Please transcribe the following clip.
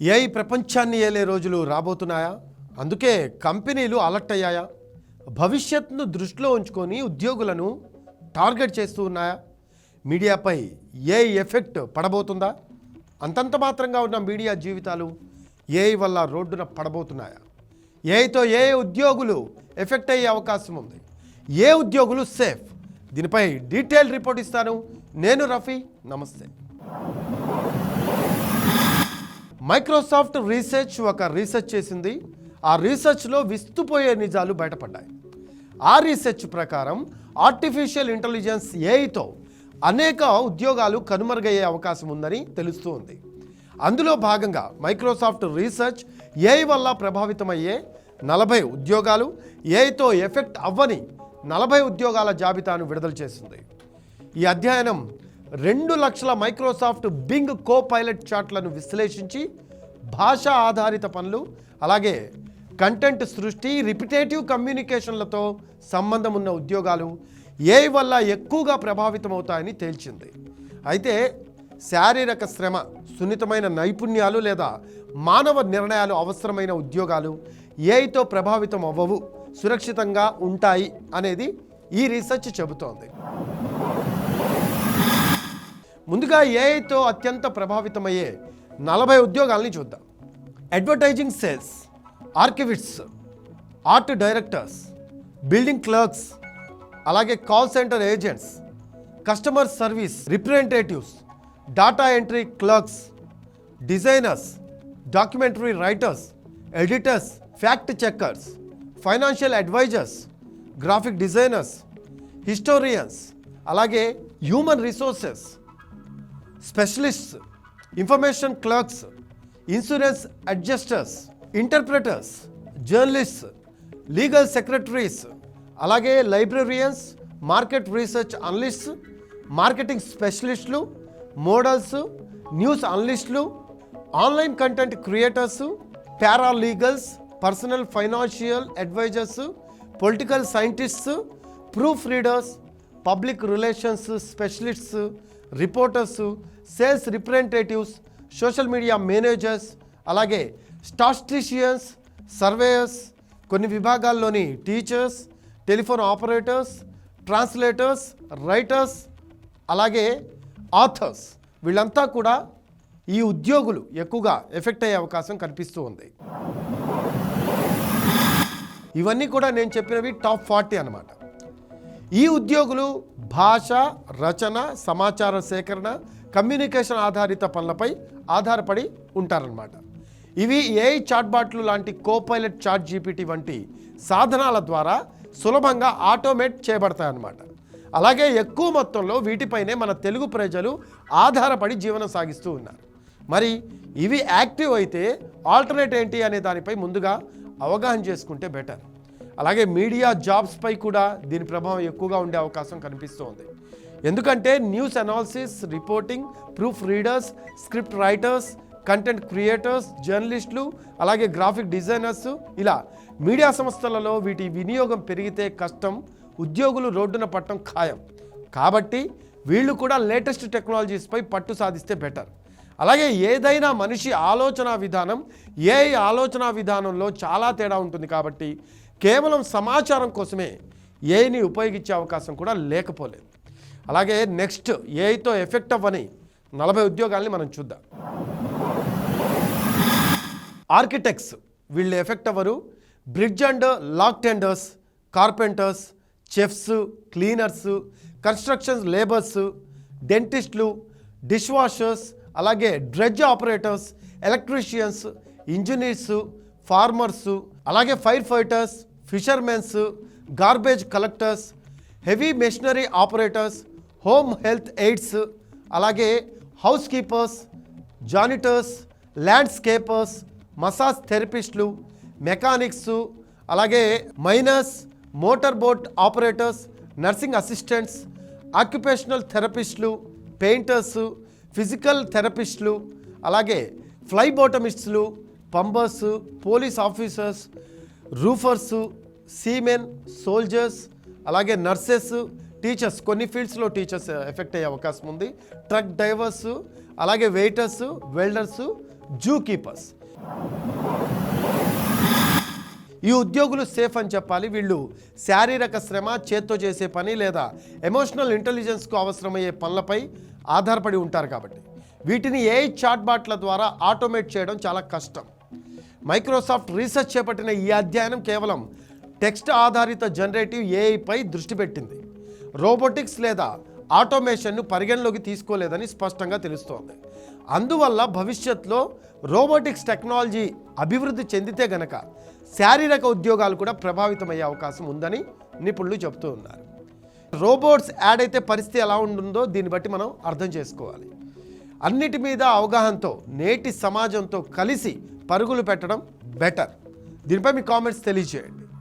AI ప్రపంచాన్ని ఏలే రోజులు రాబోతున్నాయా? అందుకే కంపెనీలు అలర్ట్ అయ్యాయా? భవిష్యత్తును దృష్టిలో ఉంచుకొని ఉద్యోగులను టార్గెట్ చేస్తూ ఉన్నాయా? మీడియాపై ఏ ఎఫెక్ట్ పడబోతుందా? అంతంత మాత్రంగా ఉన్న మీడియా జీవితాలు ఏఐ వల్ల రోడ్డున పడబోతున్నాయా? ఏఐతో ఏ ఉద్యోగులు ఎఫెక్ట్ అయ్యే అవకాశం ఉంది? ఏ ఉద్యోగులు సేఫ్? దీనిపై డీటెయిల్ రిపోర్ట్ ఇస్తాను. నేను రఫీ. నమస్తే. మైక్రోసాఫ్ట్ రీసెర్చ్ ఒక రీసెర్చ్ చేసింది. ఆ రీసెర్చ్లో విస్తుపోయే నిజాలు బయటపడ్డాయి. ఆ రీసెర్చ్ ప్రకారం ఆర్టిఫిషియల్ ఇంటెలిజెన్స్ ఏఐతో అనేక ఉద్యోగాలు కనుమరుగయ్యే అవకాశం ఉందని తెలుస్తూ ఉంది. అందులో భాగంగా మైక్రోసాఫ్ట్ రీసెర్చ్ ఏఐ వల్ల ప్రభావితమయ్యే నలభై ఉద్యోగాలు ఏఐతో ఎఫెక్ట్ అవ్వని నలభై ఉద్యోగాల జాబితాను విడుదల చేసింది. ఈ అధ్యయనం రెండు లక్షల మైక్రోసాఫ్ట్ బింగ్ కో పైలట్ చాట్లను విశ్లేషించి భాషా ఆధారిత పనులు అలాగే కంటెంట్ సృష్టి రిపిటేటివ్ కమ్యూనికేషన్లతో సంబంధం ఉన్న ఉద్యోగాలు ఏ వల్ల ఎక్కువగా ప్రభావితమవుతాయని తేల్చింది. అయితే శారీరక శ్రమ సున్నితమైన నైపుణ్యాలు లేదా మానవ నిర్ణయాలు అవసరమైన ఉద్యోగాలు ఏఐతో ప్రభావితం అవ్వవు సురక్షితంగా ఉంటాయి అనేది ఈ రీసెర్చ్ చెబుతోంది. ముందుగా ఏఐతో అత్యంత ప్రభావితమయ్యే నలభై ఉద్యోగాల్ని చూద్దాం. Advertising sales archivists art directors building clerks అలాగే call centre agents customer service representatives data entry clerks designers documentary writers editors fact checkers financial advisers graphic designers historians అలాగే human resources specialists information clerks insurance adjusters interpreters journalists legal secretaries అలాగే librarians market research analysts marketing స్పెషలిస్టులు models news అనలిస్టులు online content creators paralegals personal financial advisers political scientists proof readers public relations specialists reporters sales representatives social media managers అలాగే statisticians surveyors కొన్ని విభాగాల్లోని teachers telephone operators translators writers అలాగే authors వీళ్ళంతా కూడా ఈ ఉద్యోగులు ఎక్కువగా effect అయ్యే అవకాశం కనిపిస్తూ ఉంది. ఇవన్నీ కూడా నేను చెప్పినవి టాప్ ఫార్టీ అనమాట ఈ ఉద్యోగులు భాష రచన సమాచార సేకరణ కమ్యూనికేషన్ ఆధారిత పనులపై ఆధారపడి ఉంటారన్నమాట. ఇవి ఏఐ చాట్బాట్లు లాంటి కోపైలట్ చాట్ జీపీటీ వంటి సాధనాల ద్వారా సులభంగా ఆటోమేట్ చేయబడతాయి అన్నమాట అలాగే ఎక్కువ మొత్తంలో వీటిపైనే మన తెలుగు ప్రజలు ఆధారపడి జీవనం సాగిస్తూ ఉన్నారు. మరి ఇవి యాక్టివ్ అయితే ఆల్టర్నేట్ ఏంటి అనే దానిపై ముందుగా అవగాహన చేసుకుంటే బెటర్. అలాగే మీడియా జాబ్స్పై కూడా దీని ప్రభావం ఎక్కువగా ఉండే అవకాశం కనిపిస్తోంది. ఎందుకంటే news analysis reporting proof readers script writers content creators జర్నలిస్టులు అలాగే గ్రాఫిక్ డిజైనర్స్ ఇలా మీడియా సంస్థలలో వీటి వినియోగం పెరిగితే కష్టం ఉద్యోగులు రోడ్డున పట్టడం ఖాయం. కాబట్టి వీళ్ళు కూడా లేటెస్ట్ టెక్నాలజీస్పై పట్టు సాధిస్తే బెటర్. అలాగే ఏదైనా మనిషి ఆలోచన విధానం ఏ ఆలోచన విధానంలో చాలా తేడా ఉంటుంది కాబట్టి కేవలం సమాచారం కోసమే ఏని ఉపయోగించే అవకాశం కూడా లేకపోలేదు. అలాగే నెక్స్ట్ ఏఐతో ఎఫెక్ట్ అవ్వని నలభై ఉద్యోగాల్ని మనం చూద్దాం. ఆర్కిటెక్ట్స్ వీళ్ళు ఎఫెక్ట్ అవ్వరు. Bridge and lock tenders carpenters chefs cleaners construction labours డెంటిస్టులు dish washers అలాగే dredge operators electricians engineers farmers అలాగే firefighters fishermens garbage collectors heavy machinery operators home health aides అలాగే house keepers janitors landscapers massage థెరపిస్టులు mechanics అలాగే miners motor boat operators nursing assistants occupational థెరపిస్టులు painters physical థెరపిస్టులు అలాగే ఫ్లైబోటమిస్టులు plumbers police officers roofers seamen soldiers అలాగే nurses teachers. కొన్ని ఫీల్డ్స్లో teachers effect అయ్యే అవకాశం ఉంది. ట్రక్ డ్రైవర్స్ అలాగే వెయిటర్స్ వెల్డర్స్ జూ కీపర్స్. ఈ ఉద్యోగులు సేఫ్ అని చెప్పాలి. వీళ్ళు శారీరక శ్రమ చేత్తో చేసే పని లేదా ఎమోషనల్ ఇంటెలిజెన్స్కు అవసరమయ్యే పనులపై ఆధారపడి ఉంటారు కాబట్టి. వీటిని ఏ చాట్బాట్ల ద్వారా ఆటోమేట్ చేయడం చాలా కష్టం. మైక్రోసాఫ్ట్ రీసెర్చ్ చేపట్టిన ఈ అధ్యయనం కేవలం టెక్స్ట్ ఆధారిత జనరేటివ్ ఏఐపై దృష్టి పెట్టింది. రోబోటిక్స్ లేదా ఆటోమేషన్ను పరిగణలోకి తీసుకోలేదని స్పష్టంగా తెలుస్తోంది. అందువల్ల భవిష్యత్తులో రోబోటిక్స్ టెక్నాలజీ అభివృద్ధి చెందితే గనక శారీరక ఉద్యోగాలు కూడా ప్రభావితమయ్యే అవకాశం ఉందని నిపుణులు చెబుతూ ఉన్నారు. రోబోట్స్ యాడ్ అయితే పరిస్థితి ఎలా ఉంటుందో దీన్ని బట్టి మనం అర్థం చేసుకోవాలి. అన్నిటి మీద అవగాహనతో నేటి సమాజంతో కలిసి పరుగులు పెట్టడం బెటర్. దీనిపై మీ కామెంట్స్ తెలియజేయండి.